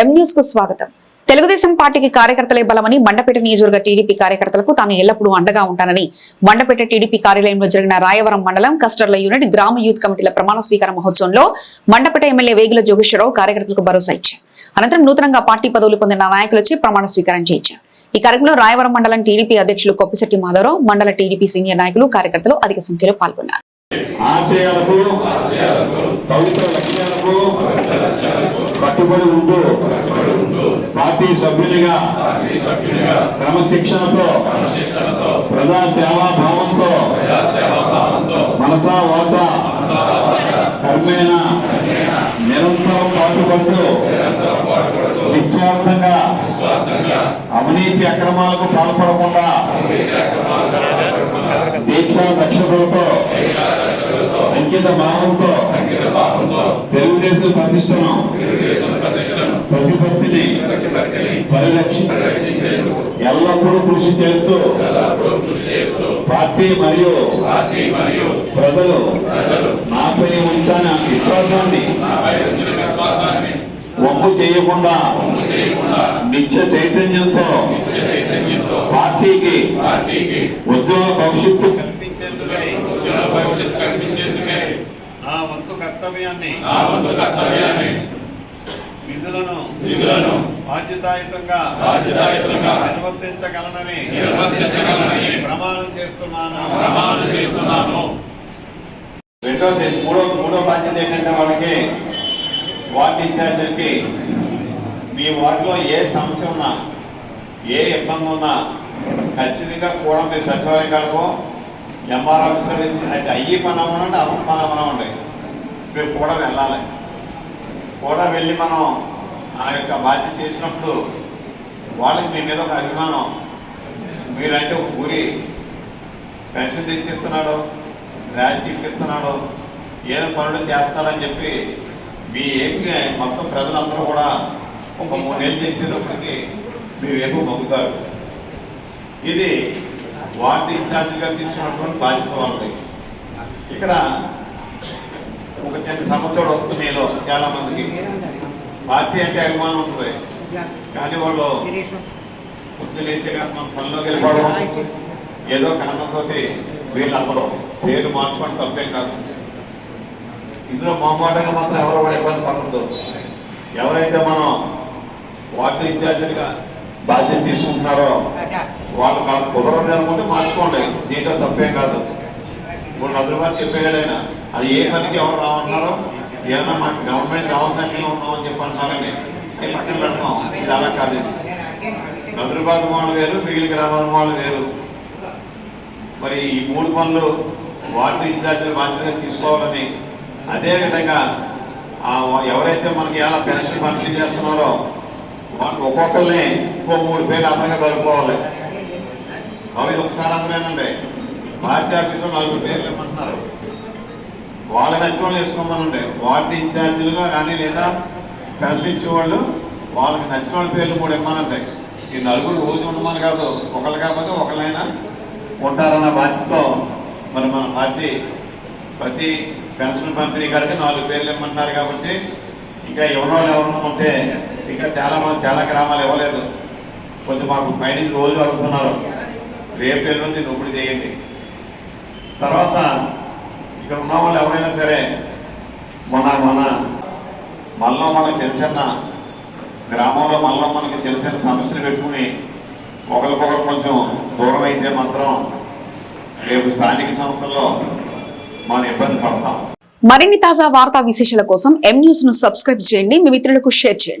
ఎం న్యూస్కు స్వాగతం. తెలుగుదేశం పార్టీకి కార్యకర్తలే బలమని మండపేట నియోజకవర్గ టీడీపీ కార్యకర్తలకు తాను ఎల్లప్పుడూ అండగా ఉంటానని మండపేట టీడీపీ కార్యాలయంలో జరిగిన రాయవరం మండలం కస్టర్ల యూనిట్ గ్రామ యూత్ కమిటీల ప్రమాణ స్వీకార మహోత్సవంలో మండపేట ఎమ్మెల్యే వేగుల జోగేశ్వరరావు కార్యకర్తలకు భరోసా ఇచ్చారు. అనంతరం నూతనంగా పార్టీ పదవులు పొందిన నాయకులచే ప్రమాణ స్వీకారం చేయించారు. ఈ కార్యక్రమంలో రాయవరం మండలం టీడీపీ అధ్యక్షులు కొప్పిశెట్టి మాధవరావు మండల టీడీపీ సీనియర్ నాయకులు కార్యకర్తలు అధిక సంఖ్యలో పాల్గొన్నారు. ఆశయాలకు పవిత్ర లక్ష్యాలకు కట్టుబడి ఉంటూ పార్టీ సభ్యునిగా క్రమశిక్షణతో ప్రజా సేవా భావంతో మనసా వాచ కర్మేణ నిరంతరం పాటుపడుతూ నిస్వార్థంగా అవినీతి అక్రమాలకు పాల్పడకుండా దీక్షా దక్షతలతో అంకిత భావంతో తెలుగుదేశం ప్రతిష్టను ప్రతిపత్తిని పరిరక్షి ఎల్లప్పుడూ కృషి చేస్తూ పార్టీ మరియు ప్రజలు నాపై ఉంచాన విశ్వాసాన్ని ఒప్పు చేయకుండా నిత్య చైతన్యంతో పార్టీకి ఉద్యోగ భవిష్యత్తు కల్పించేందుకై వంతు కర్తవ్యాన్ని. నా వంతు కర్తవ్యాన్ని. విధులను విధులను బాధ్యతాయుతంగా బాధ్యతాయుతంగా నిర్వర్తించగలనని నిర్వర్తించగలనని ప్రమాణం చేస్తున్నాను. ప్రమాణం చేస్తున్నాను. రెండోది మూడో మూడో బాధ్యత ఏంటంటే వాళ్ళకి వార్డు ఇన్ఛార్జీలకి మీ వార్డులో ఏ సమస్య ఉన్నా ఏ ఇబ్బంది ఉన్నా ఖచ్చితంగా కూడా మీరు సచివాలయం కాడకో ఎంఆర్ ఆఫీస్లో వేసి అయితే అయ్యి పని అవ్వనంటే అవ్వ పని అవ్వనండి మేము కూడా వెళ్ళాలి. కూడా వెళ్ళి మనం ఆ యొక్క బాధ్యత చేసినప్పుడు వాళ్ళకి మీ మీద ఒక అభిమానం. మీరంటే ఒక ఊరి పెన్షన్ తెచ్చిస్తున్నాడు ర్యాష్ ఇస్తున్నాడు ఏదో పనులు చేస్తాడని చెప్పి మీ ఏపీ మొత్తం ప్రజలందరూ కూడా ఒక మూడు నెలలు చేసేటప్పటికి మీరు వైపు మొగ్గుతారు. ఇది వార్డు ఇన్ఛార్జిగా తీసుకున్నటువంటి బాధ్యత వాళ్ళది. ఇక్కడ ఒక చిన్న సమస్య కూడా వస్తుంది మీలో చాలా మందికి. పార్టీ అంటే అభిమానం ఉంటుంది. కానీ వాళ్ళు పొద్దులేసేగా మన పనిలోకి వెళ్ళిపోవడం ఏదో కారణంతో వీళ్ళందరూ పేరు మార్చుకోవడం తప్పేం కాదు. ఇందులో మామాటంగా మాత్రం ఎవరు కూడా ఇబ్బంది పడదు ఎవరైతే మనం వార్డు ఇన్ఛార్జిగా బాధ్యత తీసుకుంటున్నారో వాళ్ళు కాదు కుదరదు అనుకుంటే మార్చుకోండి. దీంట్లో తప్పేం కాదు. ఇప్పుడు హైదరాబాద్ చెప్పాడు ఆయన? అది ఏ పనికి ఎవరు రావన్నారో? ఏమన్నా మాకు గవర్నమెంట్ రావాల్సిన ఉన్నామని అని అంటున్నారని అవి పక్కన పెడతాం. ఇది అలా కాదు హైదరాబాద్ వాళ్ళు వేరు మిగిలిన గ్రామాల వాళ్ళు వేరు. మరి ఈ మూడు పనులు వార్డు ఇన్ఛార్జీల బాధ్యత తీసుకోవాలని అదేవిధంగా ఎవరైతే మనకి ఎలా పెన్షన్ పంపిణీ చేస్తున్నారో వాళ్ళు ఒక్కొక్కరిని ఇంకో మూడు పేర్లు అదనంగా కలుపుకోవాలి. అవి ఒకసారి అందరేనండి పార్టీ ఆఫీసులో నాలుగు పేర్లు ఇమ్మంటున్నారు వాళ్ళ నచ్చిన వాళ్ళు వేసుకోమనండి వార్డు ఇన్ఛార్జీలుగా కానీ లేదా పెన్షన్ ఇచ్చేవాళ్ళు వాళ్ళకి నచ్చిన వాళ్ళ పేర్లు మూడు ఇమ్మనండి. ఈ నలుగురు రోజు ఉండమని కాదు ఒకళ్ళు కాకపోతే ఒకళ్ళైనా ఉంటారన్న బాధ్యతతో మరి మన పార్టీ ప్రతి పెన్షన్ పంపిణీ కాడికి నాలుగు పేర్లు ఇమ్మంటున్నారు కాబట్టి ఇంకా ఎవరోళ్ళు వాళ్ళు ఎవరు ఉంటే ఇంకా చాలా మంది చాలా గ్రామాలు ఇవ్వలేదు. కొంచెం మాకు పైనుంచి రోజు అడుగుతున్నారు. రేపు ఎల్లుండి నొప్పుడు చేయండి. తర్వాత ఇక్కడ ఉన్న వాళ్ళు ఎవరైనా సరే మన మన మనలో మనకి చిన్న చిన్న గ్రామంలో మనలో మనకి చిన్న చిన్న సమస్యలు పెట్టుకుని ఒకరికొకరు కొంచెం దూరం అయితే మాత్రం రేపు స్థానిక సంస్థల్లో మనం ఇబ్బంది పడతాం. మరిన్ని తాజా వార్తా విశేషాల కోసం ఎం న్యూస్ను సబ్స్క్రైబ్ చేయండి. మీ మిత్రులకు షేర్ చేయండి.